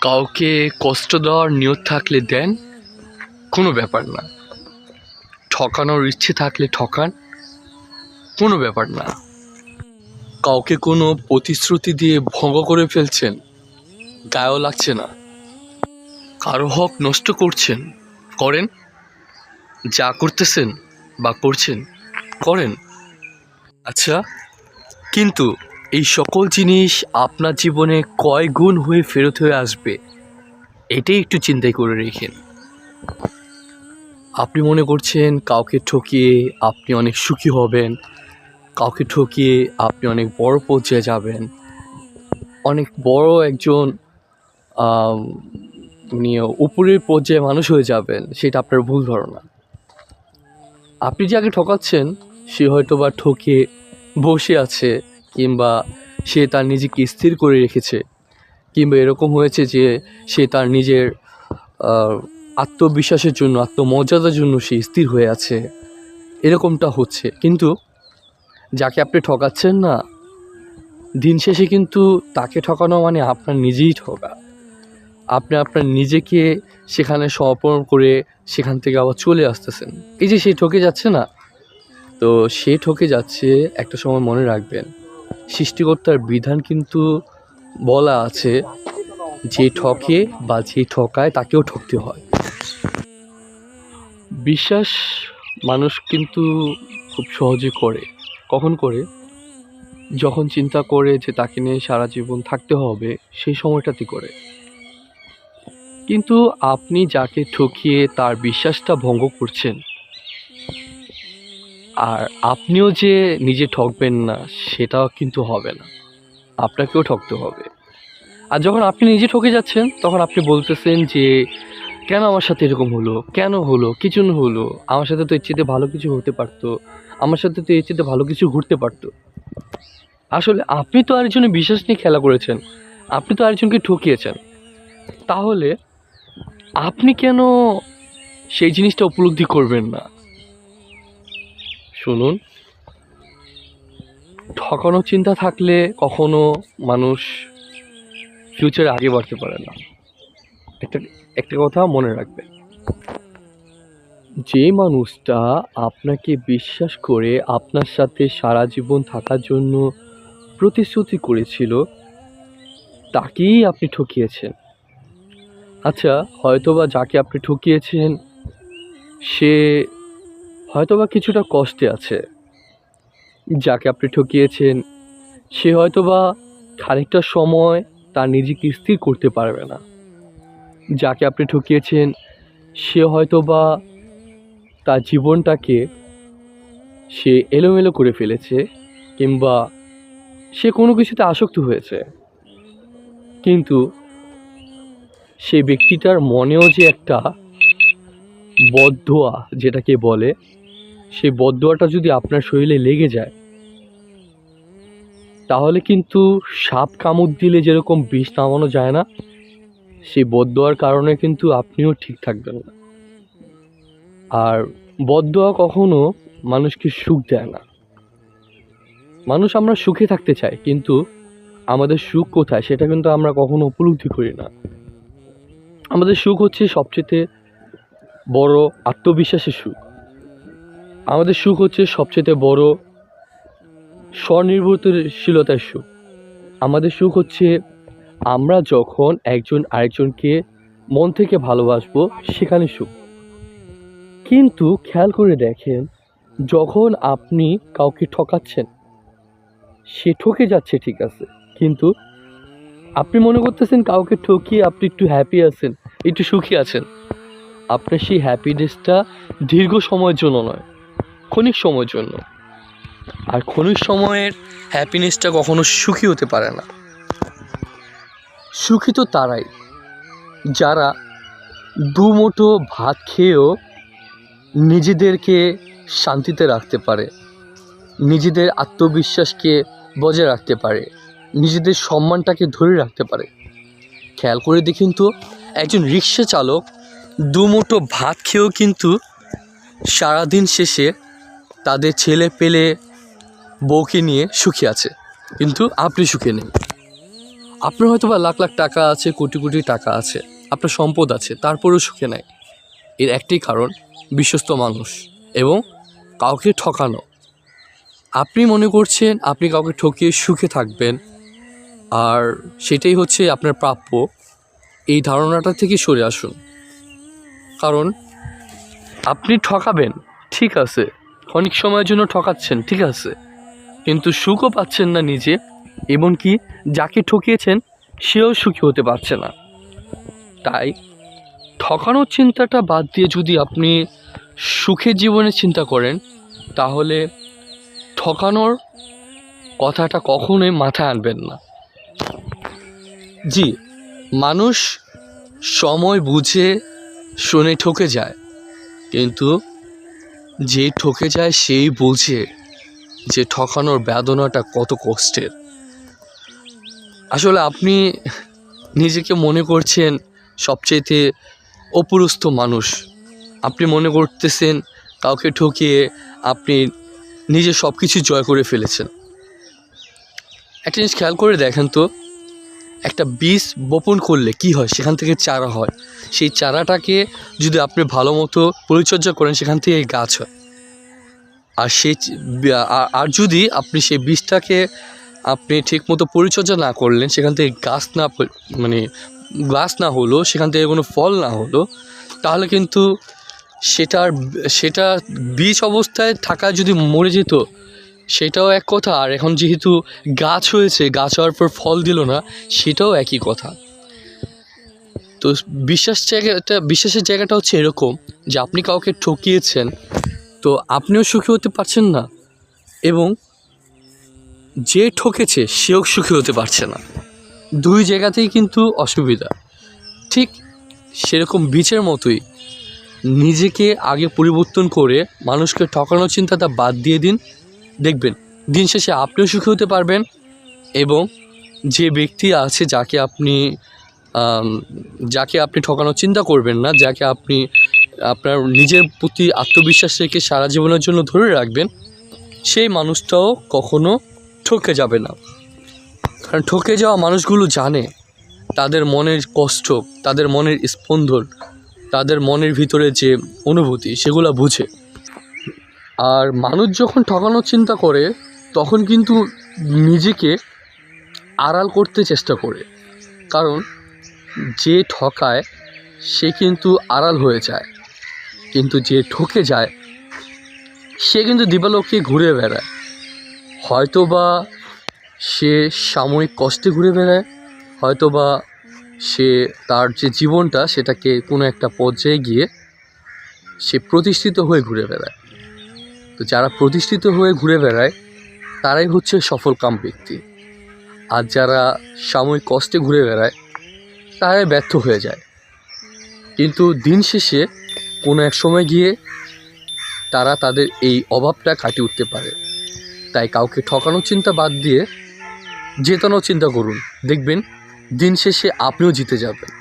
কাউকে কষ্ট দেওয়ার নিয়ত থাকলে দেন, কোনো ব্যাপার না। ঠকানোর ইচ্ছে থাকলে ঠকান, কোনো ব্যাপার না। কাউকে কোনো প্রতিশ্রুতি দিয়ে ভঙ্গ করে ফেলছেন, গায়েও লাগছে না। কারও হক নষ্ট করছেন, করেন। যা করতেছেন বা করছেন, করেন। আচ্ছা কিন্তু এই সকল জিনিস আপনার জীবনে কয় গুণ হয়ে ফেরত হয়ে আসবে, এটাই একটু চিন্তাই করে রেখেন। আপনি মনে করছেন কাউকে ঠকিয়ে আপনি অনেক সুখী হবেন, কাউকে ঠকিয়ে আপনি অনেক বড় পর্যায়ে যাবেন। অনেক বড় একজন মানে উপরের পর্যায়ে মানুষ হয়ে যাবেন, সেটা আপনার ভুল ধারণা। আপনি যাকে ঠকাচ্ছেন, সে হয়তো বা ঠকে বসে আছে কিংবা সে তার নিজেকে স্থির করে রেখেছে, কিংবা এরকম হয়েছে যে সে তার নিজের আত্মবিশ্বাসের জন্য, আত্মমর্যাদার জন্য সে স্থির হয়ে আছে। এরকমটা হচ্ছে। কিন্তু যাকে আপনি ঠকাচ্ছেন না, দিন শেষে কিন্তু তাকে ঠকানো মানে আপনার নিজেই ঠকা। আপনি আপনার নিজেকে সেখানে সমর্পণ করে সেখান থেকে আবার চলে আসতেছেন। এই যে সে ঠকে যাচ্ছে না, তো সে ঠকে যাচ্ছে একটা সময় মনে রাখবেন। সৃষ্টিকর্তার বিধান কিন্তু বলা আছে, যে ঠকে বা যে ঠকায় তাকেও ঠকতে হয়। বিশ্বাস মানুষ কিন্তু খুব সহজে করে। কখন করে? যখন চিন্তা করে যে তাকে নিয়ে সারা জীবন থাকতে হবে, সেই সময়টাতে করে। কিন্তু আপনি যাকে ঠকিয়ে তার বিশ্বাসটা ভঙ্গ করছেন আর আপনিও যে নিজে ঠকবেন না, সেটাও কিন্তু হবে না। আপনাকেও ঠকতে হবে। আর যখন আপনি নিজে ঠকে যাচ্ছেন, তখন আপনি বলতেছেন যে, কেন আমার সাথে এরকম হলো? কেন হলো? কি জন্য হলো? আমার সাথে তো এর ভালো কিছু হতে পারতো। আমার সাথে তো এর ভালো কিছু ঘুরতে পারতো। আসলে আপনি তো আরেকজনের বিশ্বাস নিয়ে খেলা করেছেন। আপনি তো আরেকজনকে ঠকিয়েছেন। তাহলে আপনি কেন সেই জিনিসটা উপলব্ধি করবেন না? শুনুন। ঠকানোর চিন্তা থাকলে কখনো মানুষ ফিউচারে আগে বাড়তে পারে না। একটা একটা কথা মনে রাখবেন। যে মানুষটা আপনাকে বিশ্বাস করে আপনার সাথে সারা জীবন থাকার জন্য প্রতিশ্রুতি করেছিল, তাকেই আপনি ঠকিয়েছেন। আচ্ছা হয়তোবা যাকে আপনি ঠকিয়েছেন, সে হয়তোবা কিছুটা কষ্টে আছে। যাকে আপনি ঠকিয়েছেন, সে হয়তোবা খানিকটা সময় তার নিজেকে স্থির করতে পারবে না। যাকে আপনি ঠকিয়েছেন, সে হয়তোবা তার জীবনটাকে সে এলোমেলো করে ফেলেছে কিংবা সে কোনো কিছুতে আসক্ত হয়েছে। কিন্তু সেই ব্যক্তিটার মনেও যে একটা বদদোয়া যেটাকে বলে সেই বদদোয়াটা যদি আপনার শরীরে লেগে যায়, তাহলে কিন্তু সাপ কামড় দিলে যেরকম বিষ নামানো যায় না, সেই বদদোয়ার কারণে কিন্তু আপনিও ঠিক থাকবেন না। আর বদদোয়া কখনো মানুষকে সুখ দেয় না। মানুষ আমরা সুখে থাকতে চাই, কিন্তু আমাদের সুখ কোথায় সেটা কিন্তু আমরা কখনো উপলব্ধি করি না। আমাদের সুখ হচ্ছে সবচেয়ে বড় আত্মবিশ্বাসের সুখ। আমাদের সুখ হচ্ছে সবচেয়ে বড় স্বনির্ভরশীলতার সুখ। আমাদের সুখ হচ্ছে আমরা যখন একজন আরেকজনকে মন থেকে ভালোবাসবো, সেখানে সুখ। কিন্তু খেয়াল করে দেখেন, যখন আপনি কাউকে ঠকাচ্ছেন, সে ঠকে যাচ্ছে ঠিক আছে। কিন্তু আপনি মনে করতেছেন কাউকে ঠকিয়ে আপনি একটু হ্যাপি আছেন, একটু সুখী আছেন। আপনার সেই হ্যাপিনেসটা দীর্ঘ সময়ের জন্য নয়। ক্ষণিক সময়ের জন্য। আর ক্ষণিক সময়ের হ্যাপিনেসটা কখনো সুখী হতে পারে না। সুখী তো তারাই। যারা দুমুঠো ভাত খেয়েও নিজেদেরকে শান্তিতে রাখতে পারে, নিজেদের আত্মবিশ্বাসকে বজায় রাখতে পারে, নিজেদের সম্মানটাকে ধরে রাখতে পারে। খেয়াল করে দেখুন তো, একজন রিক্সা চালক দুমুঠো ভাত খেয়েও কিন্তু সারাদিন শেষে তাদের ছেলে পেলে বউকে নিয়ে সুখী আছে। কিন্তু আপনি সুখে নেই। আপনার হয়তো বা লাখ লাখ টাকা আছে, কোটি কোটি টাকা আছে, আপনার সম্পদ আছে, তারপরেও সুখে নাই। এর একটাই কারণ, বিশ্বস্ত মানুষ এবং কাউকে ঠকানো। আপনি মনে করছেন আপনি কাউকে ঠকিয়ে সুখে থাকবেন, আর সেটাই হচ্ছে আপনার প্রাপ্য। এই ধারণাটা থেকে সরে আসুন। কারণ আপনি ঠকাবেন, ঠিক আছে। অনেক সময়ের জন্য ঠকাচ্ছেন, ঠিক আছে? কিন্তু সুখও পাচ্ছেন না নিজে, এমনকি যাকে ঠকিয়েছেন, সেও সুখী হতে পারছে না। তাই ঠকানোর চিন্তাটা বাদ দিয়ে যদি আপনি সুখের জীবনের চিন্তা করেন, তাহলে ঠকানোর কথাটা কখনোই মাথায় আনবেন না। জি, মানুষ সময় বুঝে শুনে ঠকে যায়, কিন্তু যে ঠকে যায় সেই বোঝে যে ঠকানোর বেদনাটা কত কষ্টের। আসলে আপনি নিজেকে মনে করছেন সবচেয়েতে অপুরস্থ মানুষ। আপনি মনে করতেছেন কাউকে ঠকিয়ে আপনি নিজে সব কিছু জয় করে ফেলেছেন। একটা জিনিস খেয়াল করে দেখেন তো একটা বীজ বপন করলে কি হয়? সেখান থেকে চারা হয়। সেই চারাটাকে যদি আপনি ভালো মতো পরিচর্যা করেন, সেখান থেকে গাছ হয়। আর সেই আর যদি আপনি সেই বীজটাকে আপনি ঠিকমতো পরিচর্যা না করলেন, সেখান থেকে গাছ না মানে গাছ না হলো, সেখান থেকে কোনো ফল না হলো, তাহলে কিন্তু সেটার, সেটা বীজ অবস্থায় থাকা যদি মরে যেত সেটাও এক কথা। আর এখন যেহেতু গাছ হয়েছে, গাছ হওয়ার পর ফল দিল না, সেটাও একই কথা। তো বিশ্বাস জায়গাটা, বিশ্বাসের জায়গাটা হচ্ছে এরকম যে আপনি কাউকে ঠকিয়েছেন, তো আপনিও সুখী হতে পারছেন না এবং যে ঠকেছে সেও সুখী হতে পারছে না। দুই জায়গাতেই কিন্তু অসুবিধা। ঠিক সেরকম বীজের মতোই নিজেকে আগে পরিবর্তন করে মানুষকে ঠকানোর চিন্তাটা বাদ দিয়ে দিন দেখবেন, দিন শেষে আপনিও সুখী হতে পারবেন এবং যে ব্যক্তি আছে যাকে আপনি যাকে আপনি ঠকানোর চিন্তা করবেন না, যাকে আপনি আপনার নিজের প্রতি আত্মবিশ্বাস রেখে সারা জীবনের জন্য ধরে রাখবেন, সেই মানুষটাও কখনো ঠকে যাবে না। কারণ ঠকে যাওয়া মানুষগুলো জানে, তাদের মনের কষ্ট, তাদের মনের স্পন্দন, তাদের মনের ভিতরে যে অনুভূতি, সেগুলো বুঝে। আর মানুষ যখন ঠকানোর চিন্তা করে, তখন কিন্তু নিজেকে আড়াল করতে চেষ্টা করে। কারণ যে ঠকায়, সে কিন্তু আড়াল হয়ে যায়। কিন্তু যে ঠকে যায়, সে কিন্তু দিবালোকে ঘুরে বেড়ায়। হয়তো বা সে সাময়িক কষ্টে ঘুরে বেড়ায় হয়তো বা সে তার যে জীবনটা, সেটাকে কোনো একটা পর্যায়ে গিয়ে সে প্রতিষ্ঠিত হয়ে ঘুরে বেড়ায়। তো যারা প্রতিষ্ঠিত হয়ে ঘুরে বেড়ায়, তারাই হচ্ছে সফলকাম ব্যক্তি। আর যারা সাময়িক কষ্টে ঘুরে বেড়ায়, তারাই ব্যর্থ হয়ে যায়। কিন্তু দিন শেষে কোনো এক সময় গিয়ে তারা তাদের এই অভাবটা কাটিয়ে উঠতে পারে। তাই কাউকে ঠকানোর চিন্তা বাদ দিয়ে জেতানোর চিন্তা করুন। দেখবেন দিন শেষে আপনিও জিতে যাবেন।